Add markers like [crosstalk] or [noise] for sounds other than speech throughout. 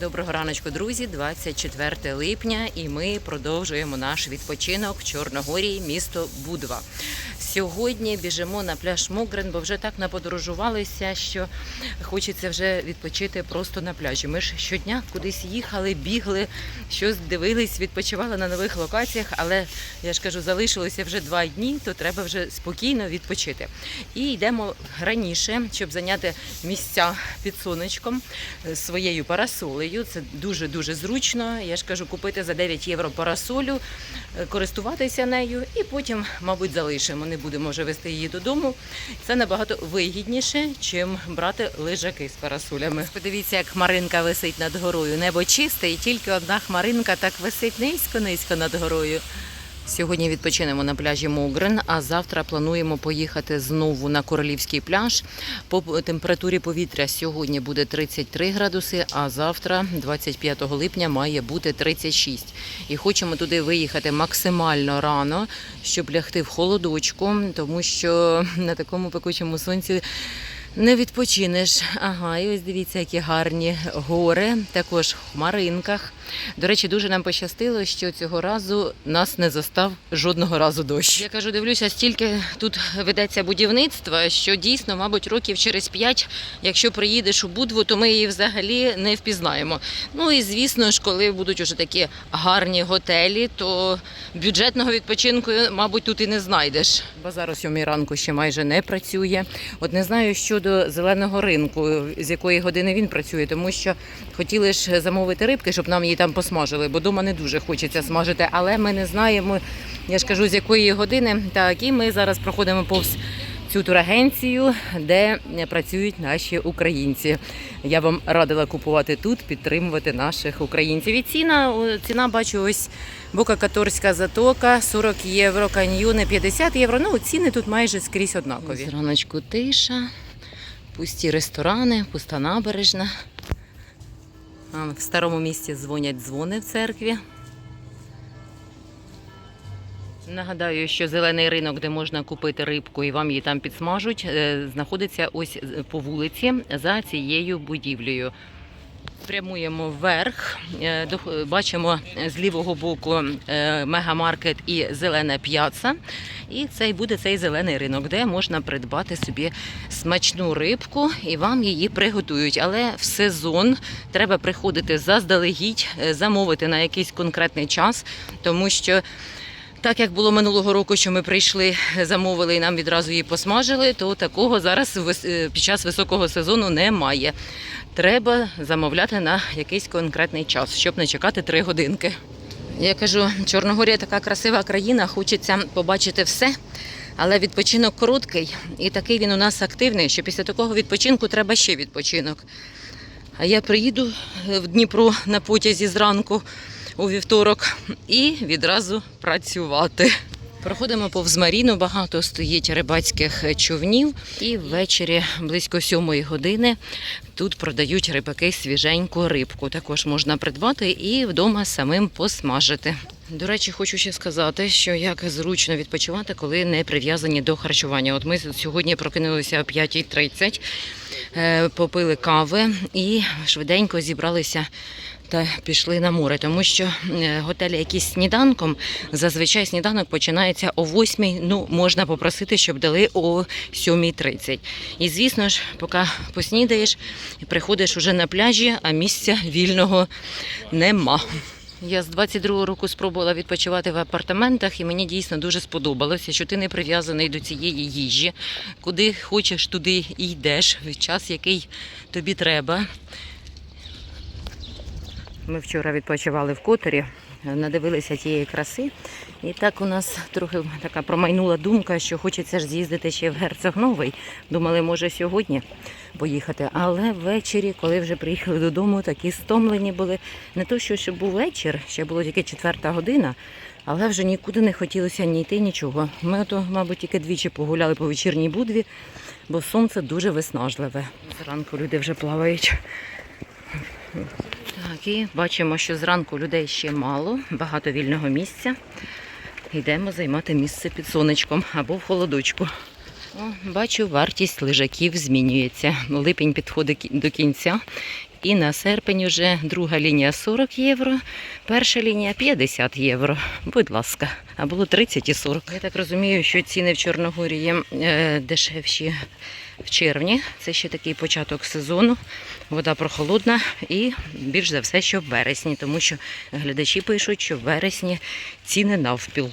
Доброго раночку, друзі. 24 липня, і ми продовжуємо наш відпочинок в Чорногорії, місто Будва. Сьогодні біжимо на пляж Могрен, бо вже так наподорожувалися, що хочеться вже відпочити просто на пляжі. Ми ж щодня кудись їхали, бігли, щось дивились, відпочивали на нових локаціях, але я ж кажу, залишилося вже два дні, то треба вже спокійно відпочити. І йдемо раніше, щоб зайняти місця під сонечком е, своєю парасолею. Це дуже дуже зручно. Я ж кажу, купити за 9 євро парасолю, е, користуватися нею, і потім, мабуть, залишимо. Не будемо вже вести її додому. Це набагато вигідніше, чим брати лежаки з парасолями. Подивіться, як хмаринка висить над горою. Небо чисте, і тільки одна хмаринка так висить низько-низько над горою. Сьогодні відпочинемо на пляжі Могрен, а завтра плануємо поїхати знову на королівський пляж. По температурі повітря сьогодні буде 33 градуси, а завтра, 25 липня, має бути 36. І хочемо туди виїхати максимально рано, щоб лягти в холодочку, тому що на такому пекучому сонці. Не відпочинеш. Ага, і ось дивіться, які гарні гори, також в хмаринках. До речі, дуже нам пощастило, що цього разу нас не застав жодного разу дощ. Я кажу, дивлюся, стільки тут ведеться будівництво, що дійсно, мабуть, років через п'ять, якщо приїдеш у Будву, то ми її взагалі не впізнаємо. Ну і звісно ж, коли будуть уже такі гарні готелі, то бюджетного відпочинку, мабуть, тут і не знайдеш. Базар о сьомій ранку ще майже не працює. От не знаю щодо зеленого ринку, з якої години він працює, тому що хотіли ж замовити рибки, щоб нам її там посмажили, бо дома не дуже хочеться смажити, але ми не знаємо, я ж кажу, з якої години. Так, і ми зараз проходимо повз цю турагенцію, де працюють наші українці. Я вам радила купувати тут, підтримувати наших українців. І ціна, ціна бачу, ось Бока Каторська затока, 40 євро, каньйони 50 євро. Ну, ціни тут майже скрізь однакові. Раночку тиша, пусті ресторани, пуста набережна. В старому місті дзвонять дзвони в церкві. Нагадаю, що зелений ринок, де можна купити рибку і вам її там підсмажуть, е, знаходиться ось е, по вулиці за цією будівлею. Прямуємо вверх, е, бачимо з лівого боку е, мегамаркет і зелена п'яца. І це буде цей зелений ринок, де можна придбати собі смачну рибку і вам її приготують. Але в сезон треба приходити заздалегідь, е, замовити на якийсь конкретний час, тому що. Так як було минулого року, що ми прийшли, замовили і нам відразу її посмажили, то такого зараз під час високого сезону немає. Треба замовляти на якийсь конкретний час, щоб не чекати три годинки. Я кажу, Чорногорія така красива країна, хочеться побачити все, але відпочинок короткий, і такий він у нас активний, що після такого відпочинку треба ще відпочинок. А я приїду е, в Дніпро на потязі зранку у вівторок і відразу працювати. Проходимо повз Маріну, багато стоїть рибацьких човнів, і ввечері близько сьомої години тут продають рибаки свіженьку рибку. Також можна придбати і вдома самим посмажити. До речі, хочу ще сказати, що як зручно відпочивати, коли не прив'язані до харчування. От ми сьогодні прокинулися о 5.30, е, попили кави і швиденько зібралися та пішли на море, тому що е, готелі якісь сніданком, зазвичай сніданок починається о 8, ну можна попросити, щоб дали о 7.30. І звісно ж, поки поснідаєш, приходиш уже на пляжі, а місця вільного нема. Я з 22-го року спробувала відпочивати в апартаментах, і мені дійсно дуже сподобалося, що ти не прив'язаний до цієї їжі. Куди хочеш, туди йдеш в час, який тобі треба. Ми вчора відпочивали в Котері, надивилися тієї краси. І так у нас трохи така промайнула думка, що хочеться ж з'їздити ще в Герцог Новий. Думали, може сьогодні поїхати. Але ввечері, коли вже приїхали додому, такі стомлені були. Не то, що ще був вечір, ще було тільки четверта година, але вже нікуди не хотілося ні йти, нічого. Ми то, мабуть, тільки двічі погуляли по вечірній будві, бо сонце дуже виснажливе. Зранку люди вже плавають. Так, і бачимо, що зранку людей ще мало, багато вільного місця. Йдемо займати місце під сонечком або в холодочку. О, бачу, вартість лежаків змінюється. Липень підходить до кінця. І на серпень уже друга лінія 40 євро, перша лінія 50 євро. Будь ласка, а було 30 і 40. Я так розумію, що ціни в Чорногорії е, дешевші в червні. Це ще такий початок сезону. Вода прохолодна і більш за все, що в вересні, тому що глядачі пишуть, що в вересні ціни навпіл.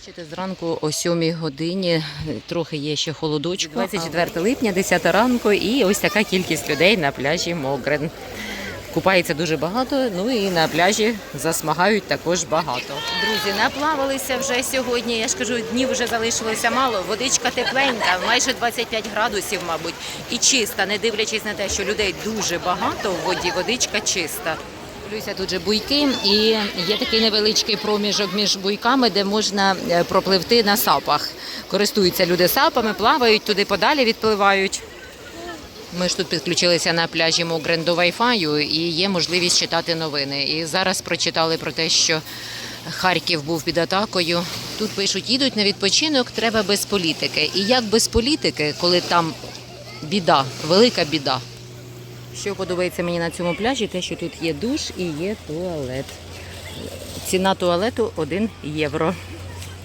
Бачите, зранку о 7 годині трохи є ще холодочку. 24 липня, 10 ранку, і ось така кількість людей на пляжі Могрен. Купається дуже багато, ну і на пляжі засмагають також багато. Друзі, наплавалися вже сьогодні. Я ж кажу, днів вже залишилося мало. Водичка тепленька, майже 25 градусів, мабуть, і чиста, не дивлячись на те, що людей дуже багато в воді, водичка чиста. Дивлюся, тут же буйки, і є такий невеличкий проміжок між буйками, де можна е, пропливти на сапах. Користуються люди сапами, плавають туди подалі, відпливають. Ми ж тут підключилися на пляжі Могрен до Wi-Fi і є можливість читати новини. І зараз прочитали про те, що Харків був під атакою. Тут пишуть, їдуть на відпочинок, треба без політики. І як без політики, коли там біда, велика біда. Що подобається мені на цьому пляжі, те, що тут є душ і є туалет. Ціна туалету 1 євро.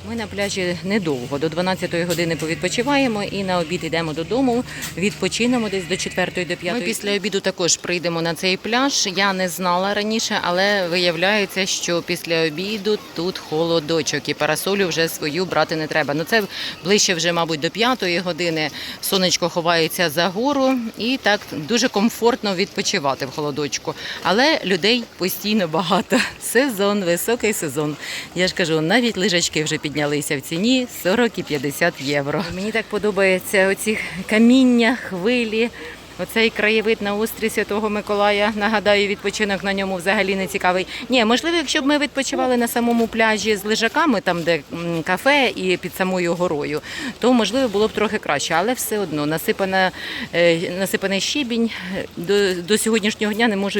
Ми на пляжі недовго, до 12-ї години повідпочиваємо і на обід йдемо додому, відпочинемо десь до 4 до 5. Ми після обіду також прийдемо на цей пляж. Я не знала раніше, але виявляється, що після обіду тут холодочок і парасолю вже свою брати не треба. Ну це ближче вже, мабуть, до 5 години. Сонечко ховається за гору і так дуже комфортно відпочивати в холодочку. Але людей постійно багато. [laughs] Сезон, високий сезон. Я ж кажу, навіть лижачки вже піднялися в ціні 40 і 50 євро. Мені так подобається оці каміння, хвилі. Оцей краєвид на острі Святого Миколая. Нагадаю, відпочинок на ньому взагалі не цікавий. Ні, можливо, якщо б ми відпочивали на самому пляжі з лежаками, там де кафе і під самою горою, то можливо було б трохи краще, але все одно насипана, е, насипаний щебінь е, до, до сьогоднішнього дня не можу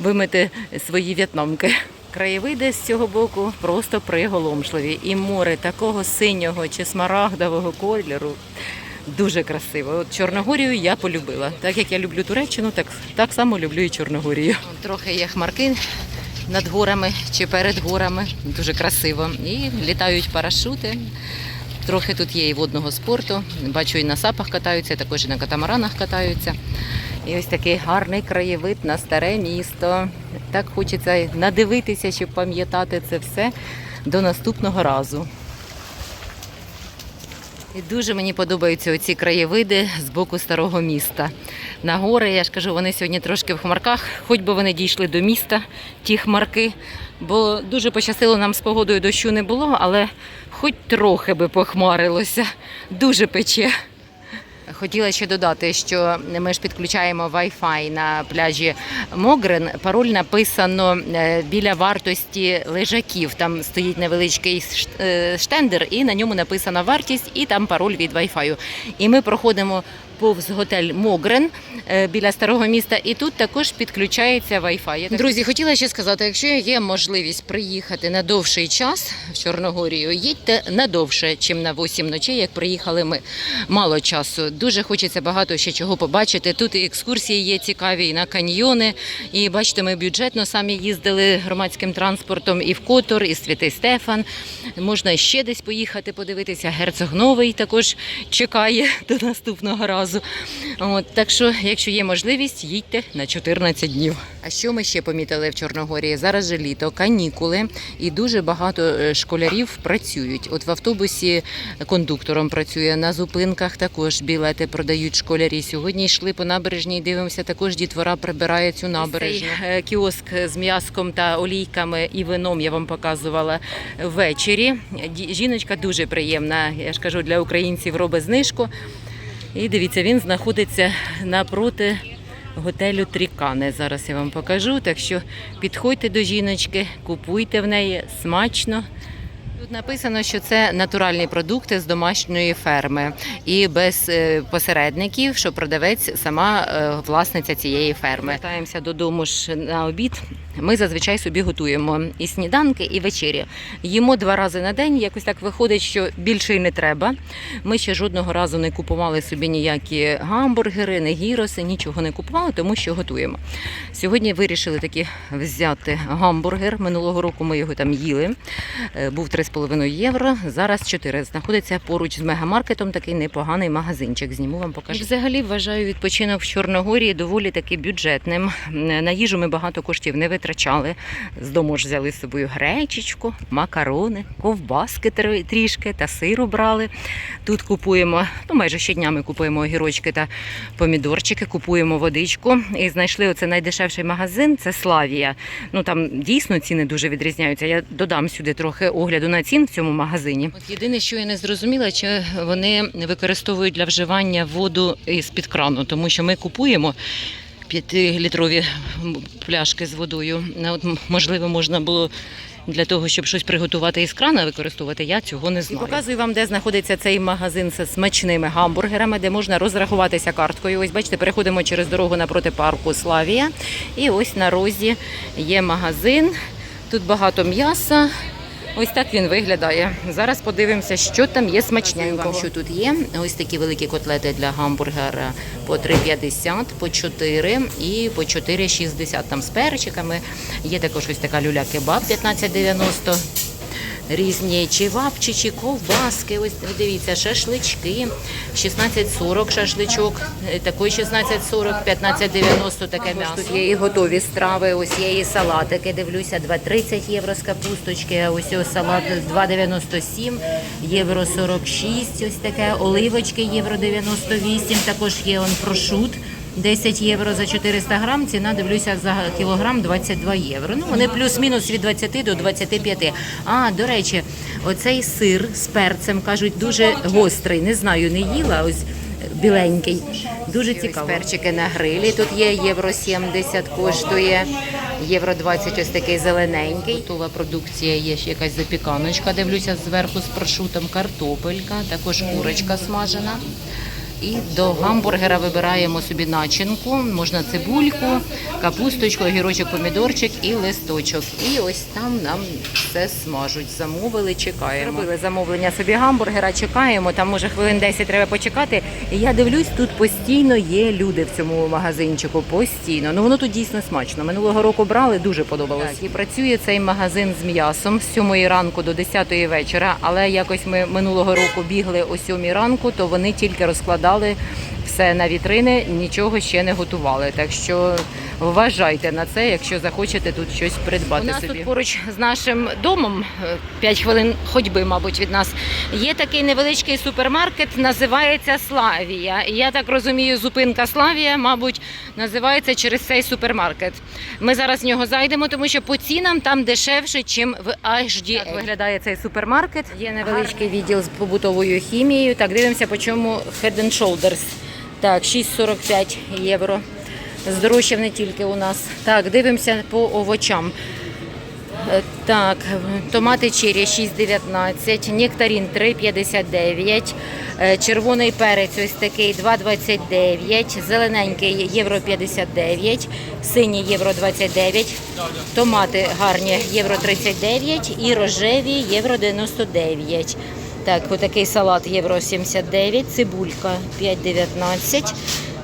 вимити свої в'єтнамки. Краєвиди з цього боку просто приголомшливі. І море такого синього чи смарагдового кольору. Дуже красиво. От Чорногорію я полюбила. Так як я люблю Туреччину, так, так само люблю і Чорногорію. Трохи є хмарки над горами чи перед горами. Дуже красиво. І літають парашути. Трохи тут є і водного спорту. Бачу, і на сапах катаються, також і на катамаранах катаються. І ось такий гарний краєвид на старе місто. Так хочеться надивитися, щоб пам'ятати це все до наступного разу. І дуже мені подобаються оці краєвиди з боку старого міста. На гори, я ж кажу, вони сьогодні трошки в хмарках, хоч би вони дійшли до міста, ті хмарки. Бо дуже пощастило нам з погодою дощу не було, але хоч трохи би похмарилося. Дуже пече. Хотіла ще додати, що ми ж підключаємо Wi-Fi на пляжі Могрен. Пароль написано е, біля вартості лежаків. Там стоїть невеличкий е, штендер, і на ньому написана вартість, і там пароль від Wi-Fi. І ми проходимо повз готель Могрен е, біля старого міста, і тут також підключається Wi-Fi. Друзі, хотіла ще сказати, якщо є можливість приїхати на довший час в Чорногорію, їдьте на довше, чим на 8 ночей, як приїхали ми. Мало часу. Дуже хочеться багато ще чого побачити. Тут і екскурсії є цікаві, і на каньйони. І бачите, ми бюджетно самі їздили громадським транспортом і в Котор, і Святий Стефан. Можна ще десь поїхати подивитися. Герцог Новий також чекає до наступного разу. От, так що, якщо є можливість, їдьте на 14 днів. А що ми ще помітили в Чорногорії? Зараз же літо, канікули, і дуже багато е, школярів працюють. От в автобусі кондуктором працює, на зупинках також білети продають школярі. Сьогодні йшли по набережній, дивимося, також дітвора прибирає цю набережну. Е, Кіоск з м'яском та олійками і вином я вам показувала ввечері. Жіночка дуже приємна. Я ж кажу, для українців робить знижку. І дивіться, він знаходиться напроти готелю Трікане. Зараз я вам покажу. Так що підходьте до жіночки, купуйте в неї смачно, Тут написано, що це натуральні продукти з домашньої ферми і без е, посередників, що продавець сама е, власниця цієї ферми. Вертаємося додому ж на обід. Ми зазвичай собі готуємо і сніданки, і вечері. Їмо два рази на день. Якось так виходить, що більше й не треба. Ми ще жодного разу не купували собі ніякі гамбургери, не гіроси, нічого не купували, тому що готуємо. Сьогодні вирішили таки взяти гамбургер. Минулого року ми його там їли. Е, був 3 4,5 євро. Зараз 4. Знаходиться поруч з мегамаркетом такий непоганий магазинчик. Зніму вам покажу. Взагалі вважаю відпочинок в Чорногорії доволі таки бюджетним. На їжу ми багато коштів не витрачали. З дому ж взяли з собою гречечку, макарони, ковбаски трішки та сиру брали. Тут купуємо, ну майже щодня ми купуємо огірочки та помідорчики, купуємо водичку. І знайшли оце найдешевший магазин це Славія. Ну Там дійсно ціни дуже відрізняються. Я додам сюди трохи огляду на цін в цьому магазині. От єдине, що я не зрозуміла, чи вони використовують для вживання воду із під крану, тому що ми купуємо. П'ятилітрові пляшки з водою. Ну, От, можливо, можна було для того, щоб щось приготувати із крана використовувати. Я цього не знаю. І показую вам, де знаходиться цей магазин з смачними гамбургерами, де можна розрахуватися карткою. Ось бачите, переходимо через дорогу напроти парку Славія. І ось на розі є магазин. Тут багато м'яса. Ось так він виглядає. Зараз подивимося, що там є смачненького. Що тут є? Ось такі великі котлети для гамбургера по 3,50, по 4 і по 4,60 там з перчиками. Є також ось така люля-кебаб 15,90. Різні чевапчичі, ковбаски, ось дивіться, шашлички, 16,40 шашличок, е, такий 16,40, 15,90 таке м'ясо. Тут є і готові страви, ось є і салатики, дивлюся, 2,30 євро з капусточки, а ось ось салат 2,97, євро 46, ось таке, оливочки євро 98, також є он прошут. 10 євро за 400 грам, ціна, дивлюся, за кілограм 22 євро. Ну, вони плюс-мінус від 20 до 25. А, до речі, оцей сир з перцем, кажуть, дуже гострий. Не знаю, не їла, ось біленький. Дуже цікаво. Перчики на грилі. Тут є євро 70 коштує, євро 20 ось такий зелененький. Готова продукція є ще якась запіканочка, дивлюся зверху з прошутом, картопелька, також курочка смажена. І до гамбургера вибираємо собі начинку. Можна цибульку, капусточку, огірочок, помідорчик і листочок. І ось там нам все смажуть. Замовили, чекаємо. Робили замовлення собі гамбургера, чекаємо. Там може хвилин 10 треба почекати. І я дивлюсь, тут постійно є люди в цьому магазинчику. Постійно. Ну воно тут дійсно смачно. Минулого року брали, дуже подобалось. Так, і працює цей магазин з м'ясом з 7 ранку до 10 вечора. Але якось ми минулого року бігли о 7 ранку, то вони тільки розкладали все на вітрини, нічого ще не готували. Так що вважайте на це, якщо захочете тут щось придбати. У нас собі. тут поруч з нашим домом, 5 хвилин ходьби, мабуть, від нас, є такий невеличкий супермаркет, називається Славія. І Я так розумію, зупинка Славія, мабуть, називається через цей супермаркет. Ми зараз в нього зайдемо, тому що по цінам там дешевше, ніж в HDL. Так виглядає цей супермаркет. Є невеличкий відділ з побутовою хімією. Так, дивимося, по чому Head and Shoulders. Так, 6,45 євро. Здорожчав не тільки у нас. Так, дивимося по овочам. Е, Так, томати чері 6,19, нектарін 3,59, е, червоний перець ось такий 2,29, зелененький євро 59, синій євро 29, томати гарні євро 39 і рожеві євро 99. Так, отакий салат євро 79, цибулька 5,19.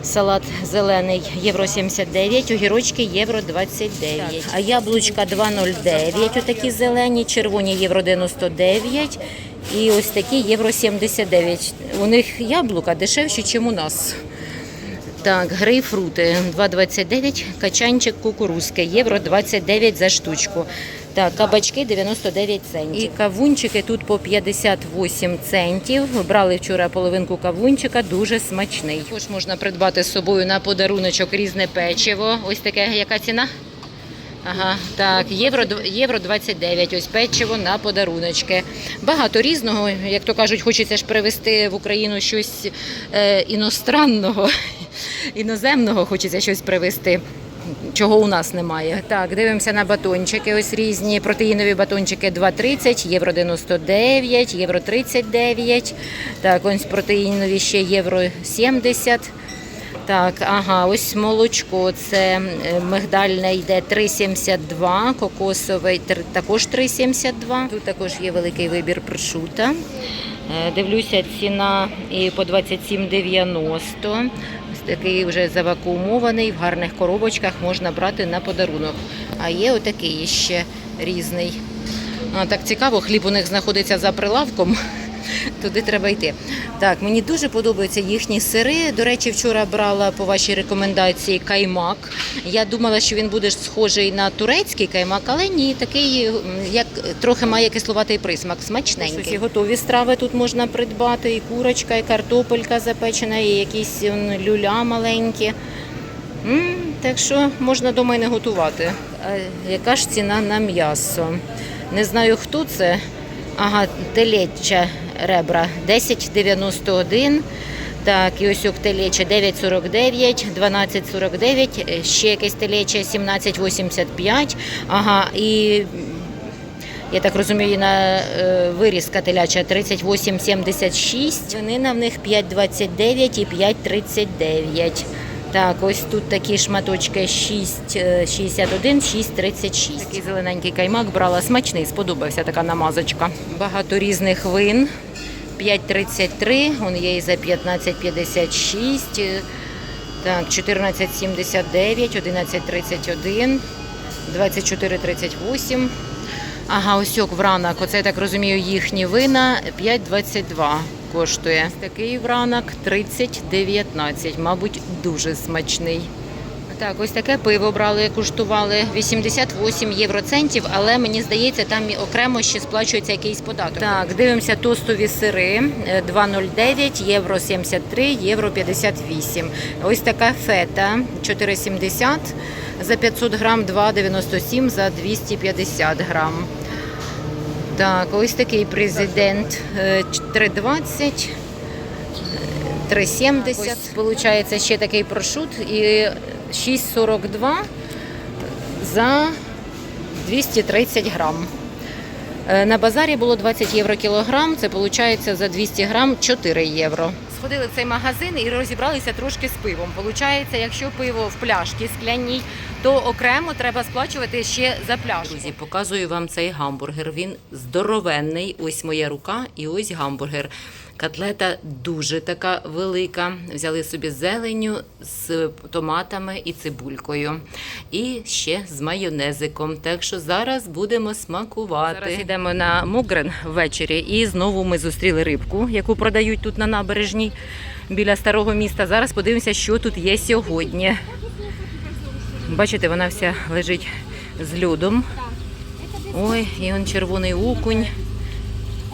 Салат зелений євро 79, огірочки євро 29. А яблучка 2,09, отакі зелені, червоні євро 99 і ось такі євро 79. У них яблука дешевші, ніж у нас. Так, грейпфрути 2,29, качанчик кукурузки, євро 29 за штучку. Так, кабачки 99 центів. І кавунчики тут по 58 центів. Брали вчора половинку кавунчика, дуже смачний. Також можна придбати з собою на подаруночок різне печиво. Ось таке, яка ціна? Ага, так, євро, євро 29, ось печиво на подаруночки. Багато різного, як то кажуть, хочеться ж привезти в Україну щось е, іностранного, [laughs] іноземного, хочеться щось привезти. Чого у нас немає. Так, дивимося на батончики. Ось різні протеїнові батончики 2,30, євро 99, євро 39. Так, ось протеїнові ще євро 70. Так, ага, ось молочко. Це е, мигдальне йде 3,72, кокосове також 3,72. Тут також є великий вибір прошута. Е, Дивлюся, ціна і по 27,90. Такий вже завакуумований, в гарних коробочках можна брати на подарунок. А є отакий ще різний. А, так цікаво, хліб у них знаходиться за прилавком. Туди треба йти. Так, мені дуже подобаються їхні сири. До речі, вчора брала по вашій рекомендації каймак. Я думала, що він буде схожий на турецький каймак, але ні, такий, як трохи має кисловатий присмак, смачненький. Ось готові страви тут можна придбати, і курочка, і картопелька запечена, і якісь люля маленькі. Так що можна дома й не готувати. А яка ж ціна на м'ясо? Не знаю, хто це. Ага, телеча ребра 10,91. Так, і ось ок телеча 9,49, 12,49, е, ще якесь телеча 17,85. Ага, і я так розумію, на е, вирізка теляча 38,76. Свинина в них 5,29 і 5,39. Так, ось тут такі шматочки 6,61, 6,36. Такий зелененький каймак брала смачний, сподобався така намазочка. Багато різних вин. 5,33, он є і за 15,56. е, Так, 14,79, 11,31, 24,38. Ага, ось ок вранок. Оце я так розумію, їхні вина 5,22 коштує. Такий вранок 30,19. Мабуть, дуже смачний. Так, ось таке пиво брали, куштували 88 євроцентів, але мені здається, там окремо ще сплачується якийсь податок. Так, дивимося тостові сири е, 2,09, євро 73, євро 58. Ось така фета 4,70 за 500 грам, 2,97 за 250 грам. Так, ось такий президент е, 3,20. 3,70. Получається ще такий прошут і 6,42 за 230 грам. Е, На базарі було 20 євро кілограм, це виходить за 200 грам 4 євро. Сходили в цей магазин і розібралися трошки з пивом. Получається, якщо пиво в пляшці скляній, то окремо треба сплачувати ще за пляшку. Друзі, показую вам цей гамбургер. Він здоровенний. Ось моя рука і ось гамбургер. Котлета дуже така велика. Взяли собі зеленю з томатами і цибулькою. І ще з майонезиком. Так що зараз будемо смакувати. Зараз йдемо на Мугрен ввечері, і знову ми зустріли рибку, яку продають тут на набережній біля старого міста. Зараз подивимося, що тут є сьогодні. Бачите, вона вся лежить з льодом. Ой, і он червоний окунь.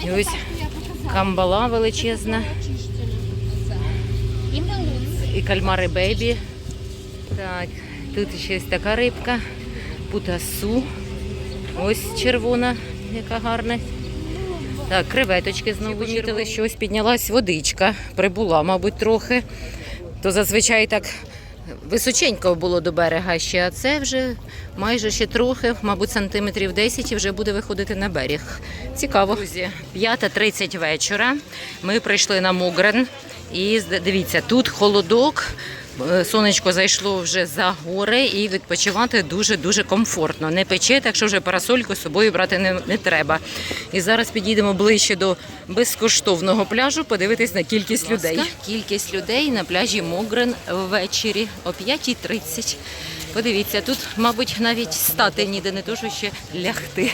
І ось камбала величезна. І кальмари бейбі. Так, тут ще ось така рибка. Путасу. Ось червона, яка гарна. Так, креветочки знову помітили, що ось піднялась водичка. Прибула, мабуть, трохи. То зазвичай так височенько було до берега ще, а це вже майже ще трохи, мабуть, сантиметрів 10 і вже буде виходити на берег. Цікаво. Друзі, 5.30 вечора. Ми прийшли на Мугрен. І дивіться, тут холодок. Е, Сонечко зайшло вже за гори і відпочивати дуже-дуже комфортно. Не пече, так що вже парасольку з собою брати не, не треба. І зараз підійдемо ближче до безкоштовного пляжу, подивитись на кількість людей. Кількість людей на пляжі Могрен ввечері о 5.30. Подивіться, тут, мабуть, навіть стати ніде, не то, що ще лягти.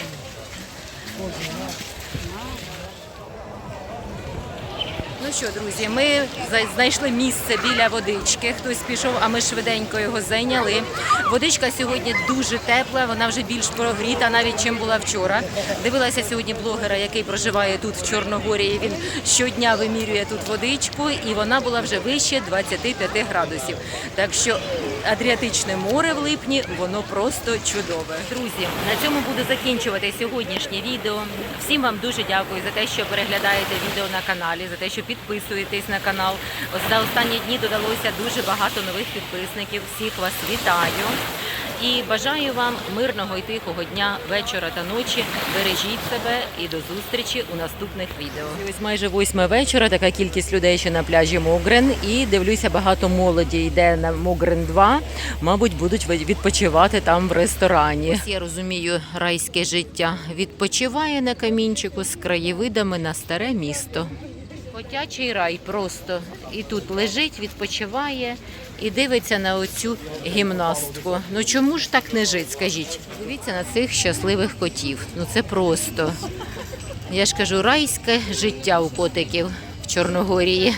Ну що, друзі, ми знайшли місце біля водички. Хтось пішов, а ми швиденько його зайняли. Водичка сьогодні дуже тепла, вона вже більш прогріта, навіть чим була вчора. Дивилася сьогодні блогера, який проживає тут в Чорногорії. Він щодня вимірює тут водичку, і вона була вже вище 25 градусів. Так що Адріатичне море в липні, воно просто чудове. Друзі, на цьому буду закінчувати сьогоднішнє відео. Всім вам дуже дякую за те, що переглядаєте відео на каналі, за те, що підписуєтесь на канал. За останні дні додалося дуже багато нових підписників. Всіх вас вітаю. І бажаю вам мирного і тихого дня, вечора та ночі. Бережіть себе і до зустрічі у наступних відео. Ось майже восьма вечора. Така кількість людей ще на пляжі Могрен. І дивлюся, багато молоді йде на Могрен 2. Мабуть, будуть відпочивати там в ресторані. Ось я розумію райське життя. Відпочиває на камінчику з краєвидами на старе місто. Котячий рай просто. І тут лежить, відпочиває і дивиться на оцю гімнастку. Ну чому ж так не жить, скажіть? Дивіться на цих щасливих котів. Ну це просто. Я ж кажу, райське життя у котиків в Чорногорії.